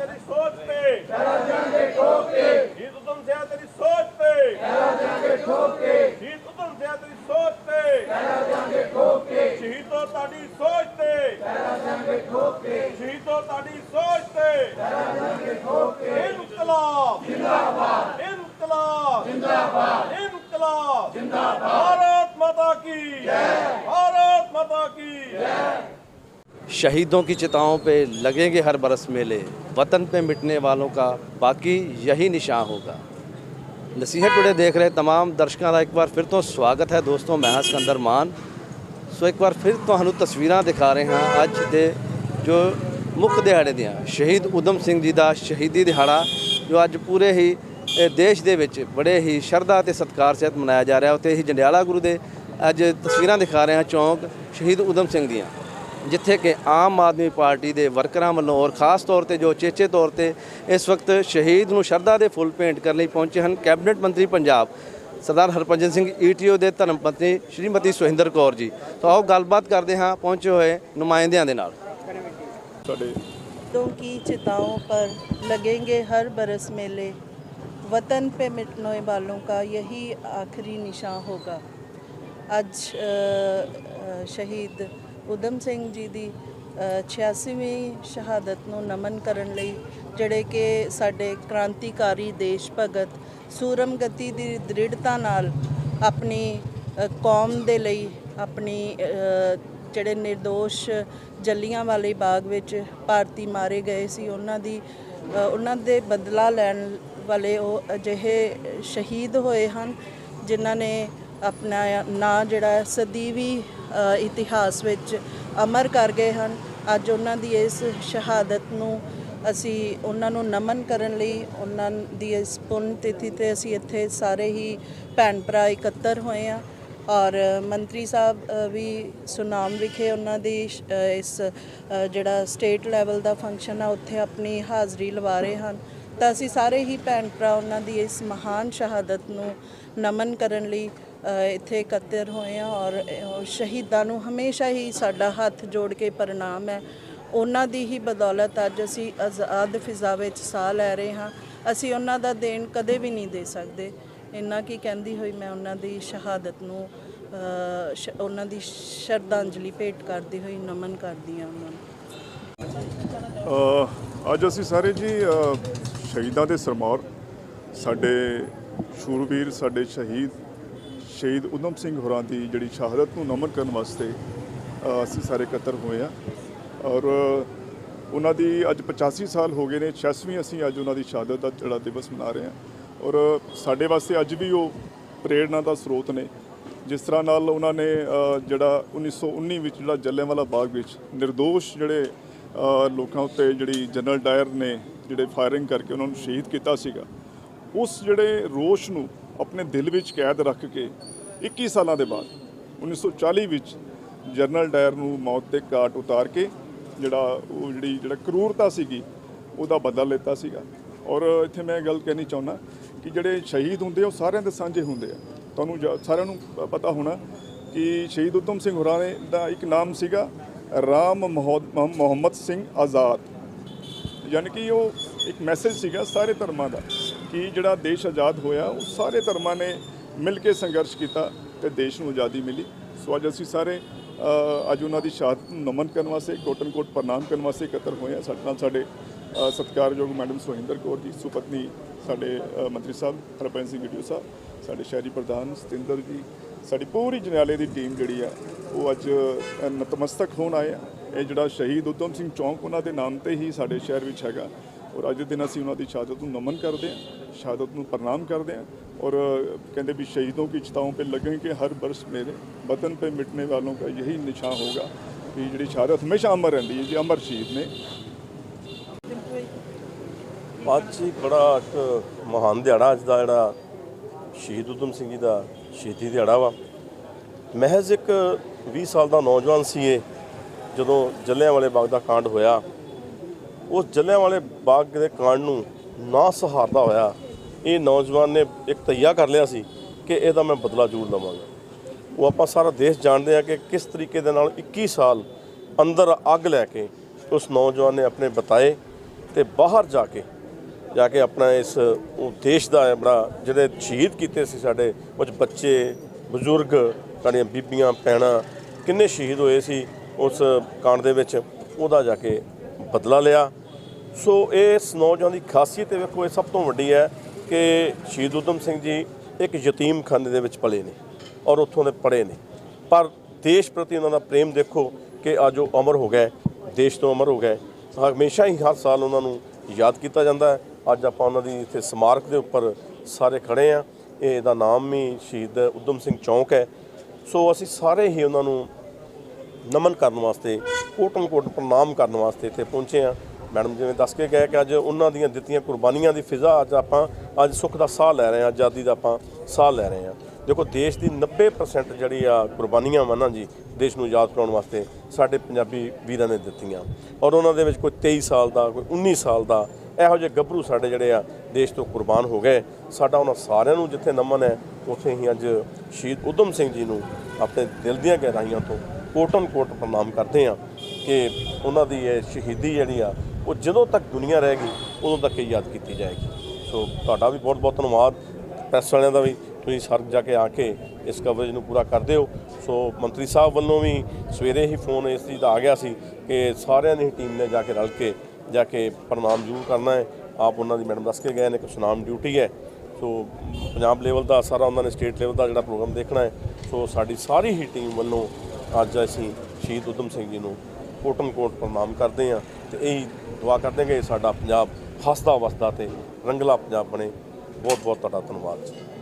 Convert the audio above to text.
तेरी सोच पे ठहरा जाएंगे ठोक के जीत तुम से तेरी सोच पे ठहरा जाएंगे ठोक के जीत तुम से तेरी सोच पे ठहरा जाएंगे ठोक के ਸ਼ਹੀਦੋ ਤੁਹਾਡੀ ਸੋਚ ਤੇ। ਠਹਿਰਾ ਜਾਏंगे ਠੋਕ ਕੇ। ਸ਼ਹੀਦੋ ਤੁਹਾਡੀ ਸੋਚ ਤੇ। ਠਹਿਰਾ ਜਾਏंगे ਠੋਕ ਕੇ। ਇਨਕਲਾਬ। ਜ਼ਿੰਦਾਬਾਦ। ਇਨਕਲਾਬ। ਜ਼ਿੰਦਾਬਾਦ। ਇਨਕਲਾਬ। ਜ਼ਿੰਦਾਬਾਦ। ਭਾਰਤ ਮਾਤਾ ਕੀ। ਜੈ। ਭਾਰਤ ਮਾਤਾ ਕੀ। ਜੈ। शहीदों की चिताओं पे लगेंगे हर बरस मेले वतन पे मिटने वालों का बाकी यही निशान होगा ਨਸੀਹਤ ਟੁਡੇ ਦੇਖ ਰਹੇ तमाम ਦਰਸ਼ਕਾਂ ਦਾ ਇੱਕ ਵਾਰ ਫਿਰ ਤੋਂ ਸਵਾਗਤ ਹੈ ਦੋਸਤੋ ਮੈਂ ਹਾਂ ਸਿਕੰਦਰ ਮਾਨ ਸੋ ਇੱਕ ਵਾਰ ਫਿਰ ਤੁਹਾਨੂੰ ਤਸਵੀਰਾਂ ਦਿਖਾ ਰਹੇ ਹਾਂ ਅੱਜ ਦੇ ਜੋ ਮੁੱਖ ਦਿਹਾੜੇ ਦੀਆਂ ਸ਼ਹੀਦ ਉਦਮ ਸਿੰਘ ਜੀ ਦਾ ਸ਼ਹੀਦੀ ਦਿਹਾੜਾ ਜੋ ਅੱਜ ਪੂਰੇ ਹੀ ਇਹ ਦੇਸ਼ ਦੇ ਵਿੱਚ ਬੜੇ ਹੀ ਸ਼ਰਧਾ ਤੇ ਸਤਿਕਾਰ ਸਹਿਤ ਮਨਾਇਆ ਜਾ ਰਿਹਾ ਉੱਥੇ ਹੀ ਜੰਡਿਆਲਾ ਗੁਰੂ ਦੇ ਅੱਜ ਤਸਵੀਰਾਂ ਦਿਖਾ ਰਹੇ ਹਾਂ ਚੌਂਕ ਸ਼ਹੀਦ ਉਦਮ ਸਿੰਘ ਦੀਆਂ ਜਿੱਥੇ ਕਿ ਆਮ ਆਦਮੀ ਪਾਰਟੀ ਦੇ ਵਰਕਰਾਂ ਵੱਲੋਂ ਔਰ ਖਾਸ ਤੌਰ ਤੇ ਜੋ ਚੇਚੇ ਤੌਰ ਤੇ ਇਸ ਵਕਤ ਸ਼ਹੀਦ ਨੂੰ ਸ਼ਰਧਾ ਦੇ ਫੁੱਲ ਭੇਂਟ ਕਰਨ ਲਈ ਪਹੁੰਚੇ ਹਨ ਕੈਬਨਿਟ ਮੰਤਰੀ ਪੰਜਾਬ ਸਰਦਾਰ ਹਰਭਜਨ ਸਿੰਘ ਈਟੀਓ ਦੇ ਧਰਮ ਪਤਨੀ ਸ਼੍ਰੀਮਤੀ ਸੁਹਿੰਦਰ ਕੌਰ ਜੀ ਤਾਂ ਆਓ ਗੱਲਬਾਤ ਕਰਦੇ ਹਾਂ ਪਹੁੰਚੇ ਹੋਏ ਨੁਮਾਇੰਦਿਆਂ ਦੇ ਨਾਲ ਸਾਡੇ शहीदों की चिताओं पर लगेंगे हर बरस मेले वतन पे मिटने वालों का यही आखिरी निशान होगा ਅੱਜ ਅ, ਅ, ਸ਼ਹੀਦ ਉਦਮ ਸਿੰਘ ਜੀ ਦੀ ਅ, 86ਵੀਂ ਸ਼ਹਾਦਤ ਨੂੰ ਨਮਨ ਕਰਨ ਲਈ ਜਿਹੜੇ ਕਿ ਸਾਡੇ ਕ੍ਰਾਂਤੀਕਾਰੀ ਦੇਸ਼ ਭਗਤ ਸੂਰਮ ਗਤੀ ਦੀ ਦ੍ਰਿੜਤਾ ਨਾਲ ਆਪਣੀ ਕੌਮ ਦੇ ਲਈ ਆਪਣੀ ਜਿਹੜੇ નિર્ਦੋਸ਼ ਜੱਲੀਆਂ ਵਾਲੇ ਬਾਗ ਵਿੱਚ ਭਾਰਤੀ ਮਾਰੇ ਗਏ ਸੀ ਉਹਨਾਂ ਦੀ ਉਹਨਾਂ ਦੇ ਬਦਲਾ ਲੈਣ ਵਾਲੇ ਉਹ ਅਜਿਹੇ ਸ਼ਹੀਦ ਹੋਏ ਹਨ ਜਿਨ੍ਹਾਂ ਨੇ ਆਪਣਾ ਨਾਂ ਜਿਹੜਾ ਸਦੀਵੀ ਇਤਿਹਾਸ ਵਿੱਚ ਅਮਰ ਕਰ ਗਏ ਹਨ। ਅੱਜ ਉਹਨਾਂ ਦੀ ਇਸ ਸ਼ਹਾਦਤ ਨੂੰ ਅਸੀਂ ਉਹਨਾਂ ਨੂੰ ਨਮਨ ਕਰਨ ਲਈ ਉਹਨਾਂ ਦੀ ਇਸ ਪੁੰਨ ਤਿਥੀ ਤੇ ਅਸੀਂ ਇੱਥੇ ਸਾਰੇ ਹੀ ਭੈਣ ਭਰਾ ਇਕੱਤਰ ਹੋਏ ਆ ਔਰ ਮੰਤਰੀ ਸਾਹਿਬ ਵੀ ਸੁਨਾਮ ਵਿਖੇ ਉਹਨਾਂ ਦੀ ਇਸ ਜਿਹੜਾ ਸਟੇਟ ਲੈਵਲ ਦਾ ਫੰਕਸ਼ਨ ਆ, ਉੱਥੇ ਆਪਣੀ ਹਾਜ਼ਰੀ ਲਵਾ ਰਹੇ ਹਨ। ਤਾਂ ਅਸੀਂ ਸਾਰੇ ਹੀ ਭੈਣ ਭਰਾ ਉਹਨਾਂ ਦੀ ਇਸ ਮਹਾਨ ਸ਼ਹਾਦਤ ਨੂੰ ਨਮਨ ਕਰਨ ਲਈ ਇੱਥੇ ਇਕੱਤਰ ਹੋਏ ਆ ਔਰ ਸ਼ਹੀਦਾਂ ਨੂੰ ਹਮੇਸ਼ਾ ਹੀ ਸਾਡਾ ਹੱਥ ਜੋੜ ਕੇ ਪ੍ਰਣਾਮ ਹੈ। ਉਹਨਾਂ ਦੀ ਹੀ ਬਦੌਲਤ ਅੱਜ ਅਸੀਂ ਆਜ਼ਾਦ ਫਿਜ਼ਾ ਵਿੱਚ ਸਾਹ ਲੈ ਰਹੇ ਹਾਂ। ਅਸੀਂ ਉਹਨਾਂ ਦਾ ਦੇਣ ਕਦੇ ਵੀ ਨਹੀਂ ਦੇ ਸਕਦੇ। ਇੰਨਾ ਕੀ ਕਹਿੰਦੀ ਹੋਈ ਮੈਂ ਉਹਨਾਂ ਦੀ ਸ਼ਹਾਦਤ ਨੂੰ ਸ਼- ਉਹਨਾਂ ਦੀ ਸ਼ਰਧਾਂਜਲੀ ਭੇਟ ਕਰਦੀ ਹੋਈ, ਨਮਨ ਕਰਦੀ ਹਾਂ ਉਹਨਾਂ ਨੂੰ। ਅੱਜ ਅਸੀਂ ਸਾਰੇ ਜੀ ਸ਼ਹੀਦਾਂ ਦੇ ਸਰਮੌਰ, ਸਾਡੇ ਸ਼ੂਰਵੀਰ, ਸਾਡੇ ਸ਼ਹੀਦ ਸ਼ਹੀਦ ਉਦਮ ਸਿੰਘ ਹੋਰਾਂ ਦੀ ਜਿਹੜੀ ਸ਼ਹਾਦਤ ਨੂੰ ਨਮਨ ਕਰਨ ਵਾਸਤੇ ਅਸੀਂ ਸਾਰੇ ਇਕੱਤਰ ਹੋਏ ਆ ਔਰ ਉਹਨਾਂ ਦੀ ਅੱਜ 85 ਸਾਲ ਹੋ ਗਏ ਨੇ 86ਵੀਂ ਅਸੀਂ ਅੱਜ ਉਹਨਾਂ ਦੀ ਸ਼ਹਾਦਤ ਦਾ ਜਿਹੜਾ ਦਿਵਸ ਮਨਾ ਰਹੇ ਹਾਂ। ਔਰ ਸਾਡੇ ਵਾਸਤੇ ਅੱਜ ਵੀ ਉਹ ਪ੍ਰੇਰਣਾ ਦਾ ਸਰੋਤ ਨੇ। ਜਿਸ ਤਰ੍ਹਾਂ ਨਾਲ ਉਹਨਾਂ ਨੇ ਅ, ਜਿਹੜਾ 1919 ਵਿੱਚ ਜਿਹੜਾ ਜੱਲਿਆਂਵਾਲਾ ਬਾਗ ਵਿੱਚ નિર્ਦੋਸ਼ ਜਿਹੜੇ ਲੋਕਾਂ ਉੱਤੇ ਜਿਹੜੀ ਜਨਰਲ ਡਾਇਰ ਨੇ ਜਿਹੜੇ ਫਾਇਰਿੰਗ ਕਰਕੇ ਉਹਨਾਂ ਨੂੰ ਸ਼ਹੀਦ ਕੀਤਾ ਸੀਗਾ ਉਸ ਜਿਹੜੇ ਰੋਸ਼ ਨੂੰ ਆਪਣੇ ਦਿਲ ਵਿੱਚ ਕੈਦ ਰੱਖ ਕੇ 21 ਸਾਲਾਂ ਦੇ ਬਾਅਦ 1940 ਵਿੱਚ ਜਨਰਲ ਡਾਇਰ ਨੂੰ ਮੌਤ ਦੇ ਘਾਟ ਉਤਾਰ ਕੇ ਜਿਹੜਾ ਉਹ ਜਿਹੜੀ ਜਿਹੜਾ ਕਰੂਰਤਾ ਸੀਗੀ, ਉਹਦਾ ਬਦਲਾ ਲੈਤਾ ਸੀਗਾ। ਔਰ ਇੱਥੇ ਮੈਂ ਇਹ ਗੱਲ ਕਹਿਣੀ ਚਾਹੁੰਦਾ ਕਿ ਜਿਹੜੇ ਸ਼ਹੀਦ ਹੁੰਦੇ ਆ, ਉਹ ਸਾਰਿਆਂ ਦੇ ਸਾਂਝੇ ਹੁੰਦੇ ਆ। ਤੁਹਾਨੂੰ ਜਾ- ਸਾਰਿਆਂ ਨੂੰ ਪਤਾ ਹੋਣਾ ਕਿ ਸ਼ਹੀਦ ਉਦਮ ਸਿੰਘ ਹੋਰਾਂ ਨੇ ਦਾ ਇੱਕ ਨਾਮ ਸੀਗਾ ਰਾਮ ਮਹੋ- ਮੁਹੰਮਦ ਸਿੰਘ ਆਜ਼ਾਦ। ਯਾਨੀ ਕਿ ਉਹ ਇੱਕ ਮੈਸੇਜ ਸੀਗਾ ਸਾਰੇ ਧਰਮਾਂ ਦਾ। ਕਿ ਜਿਹੜਾ ਦੇਸ਼ ਆਜ਼ਾਦ ਹੋਇਆ, ਉਹ ਸਾਰੇ ਧਰਮਾਂ ਨੇ ਮਿਲ ਕੇ ਸੰਘਰਸ਼ ਕੀਤਾ ਤੇ ਦੇਸ਼ ਨੂੰ ਆਜ਼ਾਦੀ ਮਿਲੀ। ਸੋ ਅੱਜ ਅਸੀਂ ਸਾਰੇ ਅੱਜ ਉਹਨਾਂ ਦੀ ਸ਼ਹਾਦਤ ਨੂੰ ਨਮਨ ਕਰਨ ਵਾਸਤੇ ਕੋਟਨ ਕੋਟ ਪ੍ਰਣਾਮ ਕਰਨ ਵਾਸਤੇ ਇਕੱਤਰ ਹੋਏ ਆ ਸਾਡੇ ਨਾਲ ਸਾਡੇ ਸਤਿਕਾਰਯੋਗ ਮੈਡਮ ਸੁਹਿੰਦਰ ਕੌਰ ਜੀ, ਸੁਪਤਨੀ ਸਾਡੇ ਮੰਤਰੀ ਸਾਹਿਬ ਹਰਪ੍ਰੀਤ ਸਿੰਘ ਗਿੱਡੂ ਸਾਹਿਬ, ਸਾਡੇ ਸ਼ਹਿਰੀ ਪ੍ਰਧਾਨ ਸਤਿੰਦਰ ਜੀ, ਸਾਡੀ ਪੂਰੀ ਜਨਿਆਲੇ ਦੀ ਟੀਮ ਜਿਹੜੀ ਆ, ਉਹ ਅੱਜ ਨਤਮਸਤਕ ਹੋਣ ਆਏ ਆ। ਇਹ ਜਿਹੜਾ ਸ਼ਹੀਦ ਉਦਮ ਸਿੰਘ ਚੌਂਕ, ਉਹਨਾਂ ਦੇ ਨਾਮ ਤੇ ਹੀ ਸਾਡੇ ਸ਼ਹਿਰ ਵਿੱਚ ਹੈਗਾ। ਔਰ ਅੱਜ ਦੇ ਦਿਨ ਅਸੀਂ ਉਹਨਾਂ ਦੀ ਸ਼ਹਾਦਤ ਨੂੰ ਨਮਨ ਕਰਦੇ ਹਾਂ ਸ਼ਹਾਦਤ ਨੂੰ ਪ੍ਰਣਾਮ ਕਰਦੇ ਹਾਂ और कहते भी शहीदों की चिताओं पे लगेंगे हर बरस मेरे वतन पे मिटने वालों का यही निशान होगा कि जी शहादत हमेशा अमर रहती है जी अमर शहीद ने ਅੱਜ ਹੀ ਬੜਾ ਇੱਕ ਮਹਾਨ ਦਿਹਾੜਾ ਅੱਜ ਦਾ ਜਿਹੜਾ ਸ਼ਹੀਦ ਉਦਮ ਸਿੰਘ ਜੀ ਦਾ ਸ਼ਹੀਦੀ ਦਿਹਾੜਾ ਵਾ ਮਹਿਜ਼ ਇੱਕ 20 ਸਾਲ ਦਾ ਨੌਜਵਾਨ ਸੀ ਇਹ ਜਦੋਂ ਜੱਲਿਆਂਵਾਲੇ ਬਾਗ ਦਾ ਕਾਂਡ ਹੋਇਆ ਉਸ ਜੱਲਿਆਂਵਾਲੇ ਬਾਗ ਦੇ ਕਾਂਡ ਨੂੰ ਨਾ ਸਹਾਰਦਾ ਹੋਇਆ ਇਹ ਨੌਜਵਾਨ ਨੇ ਇੱਕ ਤਈਆ ਕਰ ਲਿਆ ਸੀ ਕਿ ਇਹਦਾ ਮੈਂ ਬਦਲਾ ਜ਼ਰੂਰ ਲਵਾਂਗਾ। ਉਹ ਆਪਾਂ ਸਾਰਾ ਦੇਸ਼ ਜਾਣਦੇ ਆ ਕਿ ਕਿਸ ਤਰੀਕੇ ਦੇ ਨਾਲ 21 ਸਾਲ ਅੰਦਰ ਅੱਗ ਲੈ ਕੇ ਉਸ ਨੌਜਵਾਨ ਨੇ ਆਪਣੇ ਬਤਾਏ ਤੇ ਬਾਹਰ ਜਾ ਕੇ ਜਾ ਕੇ ਆਪਣਾ ਇਸ ਉਹ ਦੇਸ਼ ਦਾ ਬੜਾ ਜਿਹੜੇ ਸ਼ਹੀਦ ਕੀਤੇ ਸੀ ਸਾਡੇ ਕੁਝ ਬੱਚੇ, ਬਜ਼ੁਰਗ, ਸਾਡੀਆਂ ਬੀਬੀਆਂ, ਭੈਣਾਂ, ਕਿੰਨੇ ਸ਼ਹੀਦ ਹੋਏ ਸੀ ਉਸ ਕਾਂਡ ਦੇ ਵਿੱਚ, ਉਹਦਾ ਜਾ ਕੇ ਬਦਲਾ ਲਿਆ। ਸੋ ਇਸ ਨੌਜਵਾਨ ਦੀ ਖਾਸੀਅਤ ਵੇਖੋ, ਇਹ ਸਭ ਤੋਂ ਵੱਡੀ ਹੈ ਕਿ ਸ਼ਹੀਦ ਊਧਮ ਸਿੰਘ ਜੀ ਇੱਕ ਯਤੀਮਖਾਨੇ ਦੇ ਵਿੱਚ ਪਲੇ ਨੇ ਔਰ ਉੱਥੋਂ ਦੇ ਪੜ੍ਹੇ ਨੇ। ਪਰ ਦੇਸ਼ ਪ੍ਰਤੀ ਉਹਨਾਂ ਦਾ ਪ੍ਰੇਮ ਦੇਖੋ ਕਿ ਅੱਜ ਉਹ ਅਮਰ ਹੋ ਗਏ, ਦੇਸ਼ ਤੋਂ ਅਮਰ ਹੋ ਗਏ। ਹਮੇਸ਼ਾ ਹੀ ਹਰ ਸਾਲ ਉਹਨਾਂ ਨੂੰ ਯਾਦ ਕੀਤਾ ਜਾਂਦਾ ਹੈ। ਅੱਜ ਆਪਾਂ ਉਹਨਾਂ ਦੀ ਇੱਥੇ ਸਮਾਰਕ ਦੇ ਉੱਪਰ ਸਾਰੇ ਖੜੇ ਆ ਇਹਦਾ ਨਾਮ ਵੀ ਸ਼ਹੀਦ ਊਧਮ ਸਿੰਘ ਚੌਂਕ ਹੈ। ਸੋ ਅਸੀਂ ਸਾਰੇ ਹੀ ਉਹਨਾਂ ਨੂੰ ਨਮਨ ਕਰਨ ਵਾਸਤੇ ਕੋਟਨ ਕੋਟ ਪ੍ਰਣਾਮ ਕਰਨ ਵਾਸਤੇ ਇੱਥੇ ਪਹੁੰਚੇ ਆ ਮੈਡਮ ਜਿਵੇਂ ਦੱਸ ਕੇ ਗਏ ਕਿ ਅੱਜ ਉਹਨਾਂ ਦੀਆਂ ਦਿੱਤੀਆਂ ਕੁਰਬਾਨੀਆਂ ਦੀ ਫਿਜ਼ਾ ਅੱਜ ਆਪਾਂ ਅੱਜ ਸੁੱਖ ਦਾ ਸਾਹ ਲੈ ਰਹੇ ਹਾਂ ਆਜ਼ਾਦੀ ਦਾ ਆਪਾਂ ਸਾਹ ਲੈ ਰਹੇ ਹਾਂ। ਦੇਖੋ, ਦੇਸ਼ ਦੀ 90% ਜਿਹੜੀ ਆ ਕੁਰਬਾਨੀਆਂ ਵਾ ਨਾ ਜੀ, ਦੇਸ਼ ਨੂੰ ਯਾਦ ਕਰਾਉਣ ਵਾਸਤੇ ਸਾਡੇ ਪੰਜਾਬੀ ਵੀਰਾਂ ਨੇ ਦਿੱਤੀਆਂ। ਔਰ ਉਹਨਾਂ ਦੇ ਵਿੱਚ ਕੋਈ 23 ਸਾਲ ਦਾ, ਕੋਈ 19 ਸਾਲ ਦਾ, ਇਹੋ ਜਿਹੇ ਗੱਭਰੂ ਸਾਡੇ ਜਿਹੜੇ ਆ ਦੇਸ਼ ਤੋਂ ਕੁਰਬਾਨ ਹੋ ਗਏ। ਸਾਡਾ ਉਹਨਾਂ ਸਾਰਿਆਂ ਨੂੰ ਜਿੱਥੇ ਨਮਨ ਹੈ, ਉੱਥੇ ਹੀ ਅੱਜ ਸ਼ਹੀਦ ਊਧਮ ਸਿੰਘ ਜੀ ਨੂੰ ਆਪਣੇ ਦਿਲ ਦੀਆਂ ਗਹਿਰਾਈਆਂ ਤੋਂ ਕੋਟਨ ਕੋਟ ਪ੍ਰਣਾਮ ਕਰਦੇ ਆ ਕਿ ਉਹਨਾਂ ਦੀ ਇਹ ਸ਼ਹੀਦੀ ਜਿਹੜੀ ਆ ਉਹ ਜਦੋਂ ਤੱਕ ਦੁਨੀਆ ਰਹੇਗੀ ਉਦੋਂ ਤੱਕ ਇਹ ਯਾਦ ਕੀਤੀ ਜਾਏਗੀ। ਸੋ ਤੁਹਾਡਾ ਵੀ ਬਹੁਤ ਬਹੁਤ ਧੰਨਵਾਦ। ਪ੍ਰੈਸ ਵਾਲਿਆਂ ਦਾ ਵੀ ਤੁਸੀਂ ਸਰ ਜਾ ਕੇ ਆ ਕੇ ਇਸ ਕਵਰੇਜ ਨੂੰ ਪੂਰਾ ਕਰਦੇ ਹੋ ਸੋ ਮੰਤਰੀ ਸਾਹਿਬ ਵੱਲੋਂ ਵੀ ਸਵੇਰੇ ਹੀ ਫੋਨ ਇਸ ਚੀਜ਼ ਦਾ ਆ ਗਿਆ ਸੀ ਕਿ ਸਾਰਿਆਂ ਦੀ ਟੀਮ ਨੇ ਜਾ ਕੇ ਰਲ ਕੇ, ਜਾ ਕੇ ਪ੍ਰਣਾਮ ਜ਼ਰੂਰ ਕਰਨਾ ਹੈ। ਆਪ ਉਹਨਾਂ ਦੀ ਮੈਡਮ ਦੱਸ ਕੇ ਗਏ ਨੇ ਕਿ ਸੁਨਾਮ ਡਿਊਟੀ ਹੈ। ਸੋ ਪੰਜਾਬ ਲੈਵਲ ਦਾ ਸਾਰਾ ਉਹਨਾਂ ਨੇ ਸਟੇਟ ਲੈਵਲ ਦਾ ਜਿਹੜਾ ਪ੍ਰੋਗਰਾਮ ਦੇਖਣਾ ਹੈ। ਸੋ ਸਾਡੀ ਸਾਰੀ ਹੀ ਟੀਮ ਵੱਲੋਂ ਅੱਜ ਅਸੀਂ ਸ਼ਹੀਦ ਊਧਮ ਸਿੰਘ ਜੀ ਨੂੰ ਕੋਟਨ ਕੋਟ ਪ੍ਰਣਾਮ ਕਰਦੇ ਹਾਂ। ਤੇ ਇਹੀ ਦੁਆ ਕਰਦੇ ਕਿ ਸਾਡਾ ਪੰਜਾਬ ਹੱਸਦਾ ਵਸਦਾ ਤੇ ਰੰਗਲਾ ਪੰਜਾਬ ਬਣੇ। ਬਹੁਤ ਬਹੁਤ ਤੁਹਾਡਾ ਧੰਨਵਾਦ। ਜੀ